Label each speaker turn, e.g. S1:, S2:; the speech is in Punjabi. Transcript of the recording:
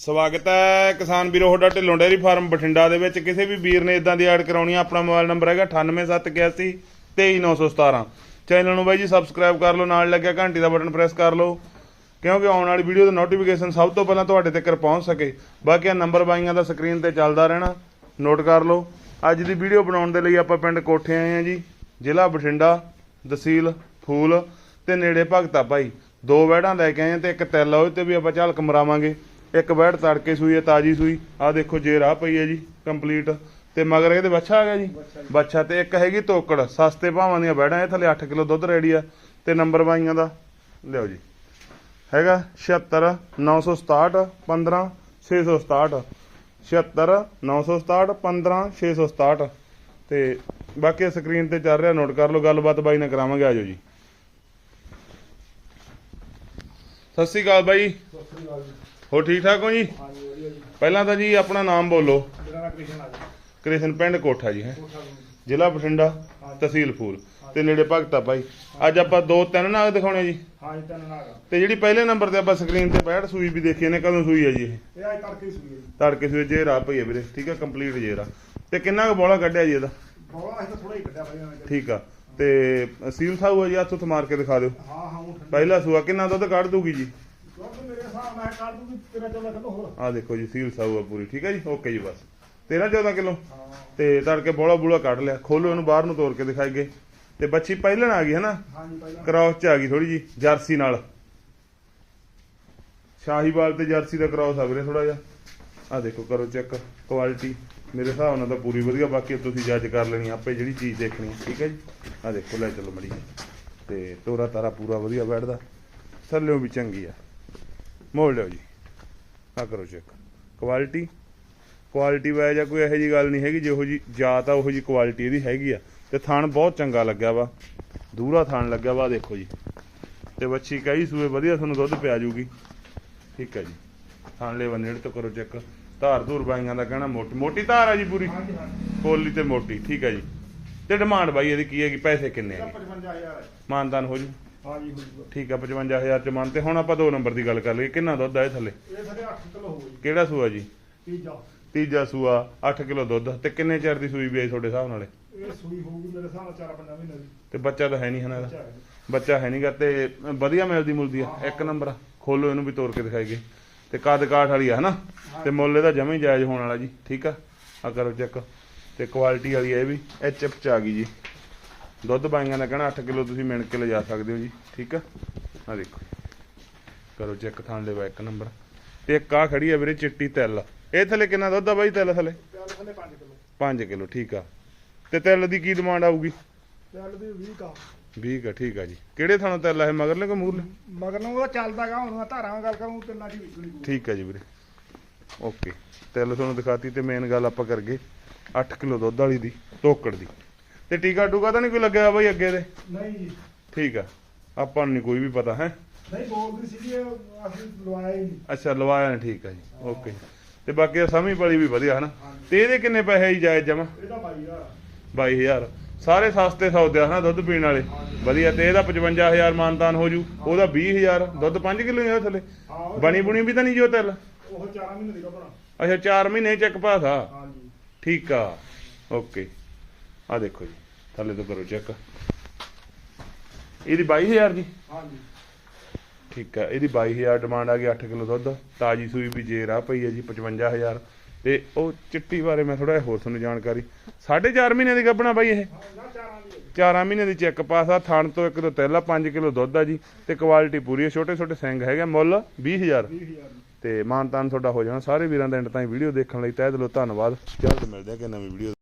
S1: ਸਵਾਗਤ ਹੈ ਕਿਸਾਨ ਵੀਰੋ, ਤੁਹਾਡਾ ਢਿੱਲੋਂ ਡੇਅਰੀ ਫਾਰਮ ਬਠਿੰਡਾ ਦੇ ਵਿੱਚ। ਕਿਸੇ ਵੀ ਵੀਰ ਨੇ ਇਦਾਂ ਦੀ ਐਡ ਕਰਾਉਣੀ ਆ, ਆਪਣਾ ਮੋਬਾਈਲ ਨੰਬਰ ਹੈਗਾ 98781 23917 ਚੈਨਲ ਨੂੰ ਬਾਈ ਜੀ ਸਬਸਕ੍ਰਾਈਬ ਕਰ ਲਓ, ਨਾਲ ਲੱਗਿਆ ਘੰਟੀ ਦਾ ਬਟਨ ਪ੍ਰੈਸ ਕਰ ਲਓ, ਕਿਉਂਕਿ ਆਉਣ ਵਾਲੀ ਵੀਡੀਓ ਦਾ ਨੋਟੀਫਿਕੇਸ਼ਨ ਸਭ ਤੋਂ ਪਹਿਲਾਂ ਤੁਹਾਡੇ ਤੱਕ ਪਹੁੰਚ ਸਕੇ। ਬਾਕੀ ਆ ਨੰਬਰ ਬਾਈਆਂ ਦਾ ਸਕਰੀਨ ਤੇ ਚੱਲਦਾ ਰਹਿਣਾ। ਨੋਟ ਕਰ ਲਓ, ਅੱਜ ਦੀ ਵੀਡੀਓ ਬਣਾਉਣ ਦੇ ਲਈ ਆਪਾਂ ਪਿੰਡ ਕੋਠੇ ਆਏ ਆ ਜੀ। ਜ਼ਿਲ੍ਹਾ ਬਠਿੰਡਾ, ਤਹਿਸੀਲ ਫੂਲ ਤੇ ਨੇੜੇ ਭਗਤਾ ਭਾਈ ਦੋ ਵੈੜਾਂ ਲੈ ਕੇ ਆਏ ਆ ਤੇ ਇੱਕ ਤੈਲ ਉਹ ਤੇ ਵੀ ਆਪਾਂ ਝਲਕ ਮਰਾਵਾਂਗੇ। ਇੱਕ ਵੈੜ ਤੜਕੇ ਸੂਈ ਹੈ ਤਾਜੀ ਸੂਈ। ਆ ਦੇਖੋ ਜੇ ਰਾਹ ਪਈ ਹੈ ਜੀ ਕੰਪਲੀਟ ਤੇ ਮਗਰ ਇਹਦੇ ਬੱਚਾ ਆ ਗਿਆ ਜੀ? ਬੱਚਾ ਤੇ ਇੱਕ ਹੈਗੀ ਤੋਕੜ, ਸਸਤੇ ਭਾਵਾਂ ਦੀਆਂ ਵੈੜਾਂ ਇਹ ਥੱਲੇ 8 ਕਿਲੋ ਦੁੱਧ ਰੈਡੀ ਆ ਤੇ ਨੰਬਰ ਬਾਈਆਂ ਦਾ। ਲਿਓ ਜੀ। ਹੈਗਾ 76 967 15 667 76 967 15 667 ਤੇ ਬਾਕੀ ਸਕਰੀਨ ਤੇ ਚੱਲ ਰਿਹਾ ਨੋਟ ਕਰ ਲਓ, ਗੱਲਬਾਤ ਬਾਈ ਨਾਲ ਕਰਾਵਾਂਗੇ ਆਜੋ ਜੀ। ਸਤਿ ਸ਼੍ਰੀ ਅਕਾਲ ਬਾਈ।
S2: ਸਤਿ ਸ੍ਰੀ ਅਕਾਲ ਜੀ।
S1: ਹੋ ਠੀਕ ਠਾਕ ਹੋ ਜੀ?
S2: ਹਾਂਜੀ ਵਧੀਆ ਜੀ।
S1: ਪਹਿਲਾਂ ਤਾਂ ਜੀ ਆਪਣਾ ਨਾਮ ਬੋਲੋ।
S2: ਮੇਰਾ ਨਾਮ ਕ੍ਰਿਸ਼ਨ ਆ ਜੀ।
S1: ਕ੍ਰਿਸ਼ਨ ਪਿੰਡ ਕੋਠਾ ਜੀ ਹੈ?
S2: ਕੋਠਾ।
S1: ਜ਼ਿਲ੍ਹਾ ਬਠਿੰਡਾ ਤਹਿਸੀਲ ਫੂਲ ਤੇ ਨੇੜੇ ਭਗਤਾ ਭਾਈ। ਅੱਜ ਆਪਾਂ ਦੋ ਤਿੰਨ ਨਾਗ ਦਿਖਾਉਣੇ ਜੀ।
S2: ਹਾਂਜੀ ਤਿੰਨ ਨਾਗ।
S1: ਤੇ ਜਿਹੜੀ ਪਹਿਲੇ ਨੰਬਰ ਤੇ ਆਪਾਂ ਸਕਰੀਨ ਤੇ 65 ਸੂਈ ਵੀ ਦੇਖੀ ਨੇ ਕਦੋਂ ਸੂਈ ਹੈ ਜੀ ਇਹ?
S2: ਇਹ ਆਈ ਤੜਕੇ ਸੂਈ ਹੈ ਜੀ।
S1: ਤੜਕੇ ਸੂਏ ਜੇ ਰਾਹ ਪਈ ਹੈ ਵੀਰੇ। ਠੀਕ ਹੈ ਕੰਪਲੀਟ ਜੇ ਰਾਹ ਤੇ ਕਿੰਨਾ ਕੁ ਬੋਲਾ ਕੱਢਿਆ ਜੀ ਇਹਦਾ?
S2: ਬੋਲਾ ਅਸੀਂ ਤਾਂ ਥੋੜਾ ਹੀ ਕੱਢਿਆ ਵਧੀਆ ਨਾਲ
S1: ਠੀਕ ਆ। ਤੇ ਸੀਲ ਸਾਊ ਹੈ ਜੀ ਹੱਥ ਉੱਤ ਮਾਰ ਕੇ ਦਿਖਾ ਦਿਓ।
S2: ਹਾਂ ਹਾਂ ਉਹ ਠੰਡਾ।
S1: ਪਹਿਲਾ ਸੂਆ ਕਿੰਨਾ ਦੁੱਧ ਕੱਢ ਦੂਗੀ ਜੀ?
S2: ਦੂਗੀ ਕਿਲੋ ਹੋਰ।
S1: ਆਹ ਦੇਖੋ ਜੀ ਸੀਲ ਸਾਊ ਆ ਪੂਰੀ ਠੀਕ ਹੈ ਜੀ? ਓਕੇ ਜੀ ਬਸ। 13 14 ਕਿਲੋ? ਤੇ ਤੜਕੇ ਬੋਲਾ ਬੂਲਾ ਕੱਢ ਲਿਆ। ਖੋਲੋ ਇਹਨੂੰ ਬਾਹਰ ਨੂੰ ਤੋੜ ਕੇ ਦਿਖਾਈਏ। ਤੇ ਬੱਚੀ ਪਹਿਲਣ ਆ ਗਈ ਹੈ ਨਾ
S2: ਹਾਂਜੀ ਪਹਿਲਾਂ।
S1: ਕ੍ਰਾਸ ਚ ਆ ਗਈ ਥੋੜੀ ਜੀ ਜਰਸੀ ਨਾਲ। ਸ਼ਾਹੀਵਾਲ ਤੇ ਜਰਸੀ ਦਾ ਕ੍ਰਾਸ ਆ ਵੀਰੇ ਥੋੜਾ ਜਿਹਾ। ਆ ਦੇਖੋ ਕਰੋ ਚੈੱਕ ਕੁਆਲਿਟੀ ਮੇਰੇ ਹਿਸਾਬ ਨਾਲ ਤਾਂ ਪੂਰੀ ਵਧੀਆ ਬਾਕੀ ਤੁਸੀਂ ਜੱਜ ਕਰ ਲੈਣੀ ਆਪੇ ਜਿਹੜੀ ਚੀਜ਼ ਦੇਖਣੀ ਠੀਕ ਹੈ ਜੀ? ਆ ਦੇਖੋ ਲੈ ਚਲੋ ਮੜੀ ਤੇ ਤੋਰਾ ਤਾਰਾ ਪੂਰਾ ਵਧੀਆ ਬੈਠਦਾ। ਥੱਲਿਓਂ ਵੀ ਚੰਗੀ ਆ। ਮੋੜ ਲਿਓ ਜੀ। ਆ ਕਰੋ ਚੈੱਕ ਕੁਆਲਿਟੀ ਕੁਆਲਿਟੀ ਵਾਇਜ਼ ਆ ਕੋਈ ਇਹੋ ਜੀ ਗੱਲ ਨਹੀਂ ਹੈਗੀ ਜਿਹੋ ਜੀ ਜਾਤ ਆ ਉਹੋ ਜੀ ਕੁਆਲਿਟੀ ਇਹਦੀ ਹੈਗੀ ਆ। ਤੇ ਥਣ ਬਹੁਤ ਚੰਗਾ ਲੱਗਿਆ ਵਾ। ਦੂਰਾ ਥਣ ਲੱਗਿਆ ਵਾ ਦੇਖੋ ਜੀ। ਤੇ ਬੱਚੀ ਕਈ ਸੂਏ ਵਧੀਆ ਤੁਹਾਨੂੰ ਦੁੱਧ ਪਿਆ ਜੂਗੀ। ਠੀਕ ਹੈ ਜੀ। ਥਣ ਲੈ ਨੇੜੇ ਤੋਂ ਕਰੋ ਚੈੱਕ ਧਾਰ ਧੂਰ ਬਾਈਆਂ ਦਾ ਕਹਿਣਾ ਮੋਟੀ ਮੋਟੀ ਧਾਰ ਆ ਜੀ ਪੂਰੀ? ਕੋਲੀ ਤੇ ਮੋਟੀ। ਠੀਕ ਹੈ ਜੀ। ਤੇ ਡਿਮਾਂਡ ਬਾਈ ਇਹਦੀ ਕੀ ਹੈਗੀ? ਪੈਸੇ ਕਿੰਨੇ ਹੈਗੇ
S2: 55000 ਹੈ
S1: ਮਾਨਦਾਨ ਹੋ ਜੂ।
S2: ਹਾਂਜੀ ਹੋ ਜੂਗਾ
S1: ਠੀਕ ਆ 55000 ਚ ਮੰਨ ਤੇ ਹੁਣ ਆਪਾਂ ਦੋ ਨੰਬਰ ਦੀ ਗੱਲ ਕਰ ਲਈਏ। ਕਿੰਨਾ ਦੁੱਧ ਆ ਇਹ ਥੱਲੇ?
S2: ਇਹ ਸਾਡੇ 8 ਕਿਲੋ ਹੋ ਗਈ
S1: ਕਿਹੜਾ ਸੂਆ ਜੀ?
S2: ਤੀਜਾ।
S1: ਤੀਜਾ ਸੂਆ 8 ਕਿਲੋ ਦੁੱਧ। ਤੇ ਕਿੰਨੇ ਚਿਰ ਦੀ ਸੂਈ ਵੀ ਆਈ ਤੁਹਾਡੇ ਹਿਸਾਬ ਨਾਲ ਇਹ?
S2: ਇਹ ਸੂਈ ਹੋਊਗੀ ਮੇਰੇ ਹਿਸਾਬ ਨਾਲ 4-5 ਮਹੀਨੇ ਦੀ।
S1: ਤੇ ਬੱਚਾ ਤਾਂ ਹੈ ਨਹੀਂ ਹਨਾ ਇਹਦਾ?
S2: ਬੱਚਾ ਹੈ ਜੀ।
S1: ਨਹੀਂਗਾ ਤੇ ਵਧੀਆ ਮਿਲਦੀ ਮੁਲਦੀ ਆ। ਇੱਕ ਨੰਬਰ। ਖੋਲੋ ਇਹਨੂੰ ਵੀ ਤੋੜ ਕੇ ਦਿਖਾਈਏ। ਤੇ ਕੱਦ ਕਾਠ ਵਾਲੀ ਆ ਹਨਾ? ਤੇ ਮੁੱਲ ਇਹਦਾ ਜਮਾ ਜਾਇਜ਼ ਹੋਣ ਵਾਲਾ ਜੀ। ਠੀਕ ਆ? ਆ ਕਰੋ ਚੈੱਕ। ਤੇ ਕੁਆਲਿਟੀ ਵਾਲੀ ਇਹ ਵੀ। ਐਚਐਫ ਚ ਆ ਗਈ ਜੀ। ਦੁੱਧ ਬਾਈਆਂ ਦਾ ਕਹਿਣਾ 8 ਕਿਲੋ ਤੁਸੀਂ ਮਿਣ ਕੇ ਲਿਜਾ ਸਕਦੇ ਹੋ ਜੀ ਠੀਕ ਆ? ਆ ਦੇਖੋ ਕਰੋ ਚੈੱਕ ਥਾਂ ਲੈਵਾ ਇੱਕ ਨੰਬਰ। ਤੇ ਇੱਕ ਆ ਖੜੀ ਆ ਵੀਰੇ ਚਿੱਟੀ ਤਿੱਲ। ਇਹ ਥੱਲੇ ਕਿੰਨਾ ਦੁੱਧ ਆ ਬਾਈ ਤਿੱਲ ਥੱਲੇ?
S2: ਥੱਲੇ 5 ਕਿਲੋ
S1: 5 ਕਿਲੋ ਠੀਕ ਆ। ਤੇ ਤਿੱਲ ਦੀ ਕੀ ਡਿਮਾਂਡ ਆਊਗੀ?
S2: ਪਿਆਲ ਦੀ 20 ਕਾ
S1: 20 ਆ ਠੀਕ ਆ ਜੀ। ਕਿਹੜੇ ਥਾਂ ਤਿੱਲ ਆ ਇਹ ਮਗਰਲੇ ਕੋ ਮੂਰਲੇ
S2: ਮਗਰ ਨੂੰ ਉਹ ਚੱਲਦਾਗਾ ਹੁਣ ਧਾਰਾਂ ਗੱਲ ਕਰੂੰ ਤਿੰਨਾਂ ਦੀ ਵਿਕਣੀ
S1: ਠੀਕ ਹੈ ਜੀ ਵੀਰੇ। ਓਕੇ। ਤਿੱਲ ਤੁਹਾਨੂੰ ਦਿਖਾਤੀ ਤੇ ਮੇਨ ਗੱਲ ਆਪਾਂ ਕਰ ਗਏ। 8 ਕਿਲੋ ਦੁੱਧ ਵਾਲੀ ਦੀ ਤੋਕੜ ਦੀ। ਤੇ ਟੀਕਾ ਟੂਕਾ ਤਾਂ ਨਹੀਂ ਕੋਈ ਲੱਗਿਆ ਬਾਈ ਅੱਗੇ ਦੇ
S2: ਨਹੀਂ ਜੀ।
S1: ਠੀਕ ਆ। ਆਪਾਂ ਨੂੰ ਨਹੀਂ ਕੋਈ ਵੀ ਪਤਾ ਹੈ?
S2: ਨਹੀਂ ਬੋਲਦੀ ਸੀ ਇਹ ਅਸੀਂ ਲਵਾਇਆ ਹੀ ਨਹੀਂ।
S1: ਅੱਛਾ ਲਵਾਇਆ ਨਹੀਂ ਠੀਕ ਆ ਜੀ। ਓਕੇ। ਤੇ ਬਾਕੀ ਆ ਸਮੀ ਪਲੀ ਵੀ ਵਧੀਆ ਹਨਾ? ਤੇ ਇਹਦੇ ਕਿੰਨੇ ਪੈਸੇ ਹੀ ਜਾਇਜ਼ ਜਮਾ
S2: ਇਹਦਾ ਬਾਈ ਯਾਰ
S1: 22000 ਸਾਰੇ ਸਸਤੇ ਸੌਦੇ ਆ ਹਨਾ ਦੁੱਧ ਪੀਣ ਵਾਲੇ? ਵਧੀਆ ਤੇ ਇਹਦਾ 55000 ਮਾਨਤਾਨ ਹੋ ਜੂ। ਉਹਦਾ 20000 ਦੁੱਧ 5 ਕਿਲੋ ਹੀ ਆ ਥੱਲੇ। ਬਣੀ ਬੁਣੀ ਵੀ ਤਾਂ ਨਹੀਂ ਜੋ ਤਿੱਲ?
S2: ਉਹ 4 ਮਹੀਨੇ ਦੀ ਕੱਪੜਾ
S1: ਅੱਛਾ 4 ਮਹੀਨੇ ਚੱਕ ਪਾਸਾ
S2: ਹਾਂਜੀ
S1: ਠੀਕ ਆ। ਓਕੇ। ਆ ਦੇਖੋ ਜੀ ਥੱਲੇ ਤੋਂ ਕਰੋ ਚੈੱਕ। ਇਹਦੀ 22000 ਜੀ?
S2: ਹਾਂਜੀ।
S1: ਠੀਕ ਆ ਇਹਦੀ 22000 ਡਿਮਾਂਡ ਆ ਗਈ 8 ਕਿਲੋ ਦੁੱਧ ਤਾਜੀ ਸੂਈ ਵੀ ਜੇ ਰਾਹ ਪਈ ਹੈ ਜੀ 55000 ਤੇ ਉਹ ਚਿੱਟੀ ਬਾਰੇ ਮੈਂ ਥੋੜਾ ਹੋਰ ਤੁਹਾਨੂੰ ਜਾਣਕਾਰੀ। 4.5 ਮਹੀਨੇ ਦੀ ਗੱਬਣਾ ਬਾਈ ਇਹ?
S2: ਹਾਂ ਨਾ ਚਾਰਾਂ ਦੀ। ਹੈ।
S1: 4 ਮਹੀਨੇ ਦੀ ਚੈੱਕ ਪਾਸ ਆ ਥਣ ਤੋਂ ਇੱਕ ਤੋਂ ਤੈਲਾ 5 ਕਿਲੋ ਦੁੱਧ ਆ ਜੀ ਤੇ ਕੁਆਲਿਟੀ ਪੂਰੀ ਹੈ ਛੋਟੇ ਛੋਟੇ ਸਿੰਘ ਹੈਗੇ ਮੁੱਲ 20000
S2: ਵੀਹ ਹਜ਼ਾਰ ਦੀ।
S1: ਤੇ ਮਾਨਤਾਨ ਤੁਹਾਡਾ ਹੋ ਜਾਣਾ ਸਾਰੇ ਵੀਰਾਂ ਦਾ ਐਂਡ ਤਾਈਂ ਵੀਡੀਓ ਦੇਖਣ ਲਈ ਤਹਿ ਦਿਲੋਂ ਧੰਨਵਾਦ। ਜਲਦ ਮਿਲਦੇ ਆ ਕਿ ਨਵੀਂ ਵੀਡੀਓ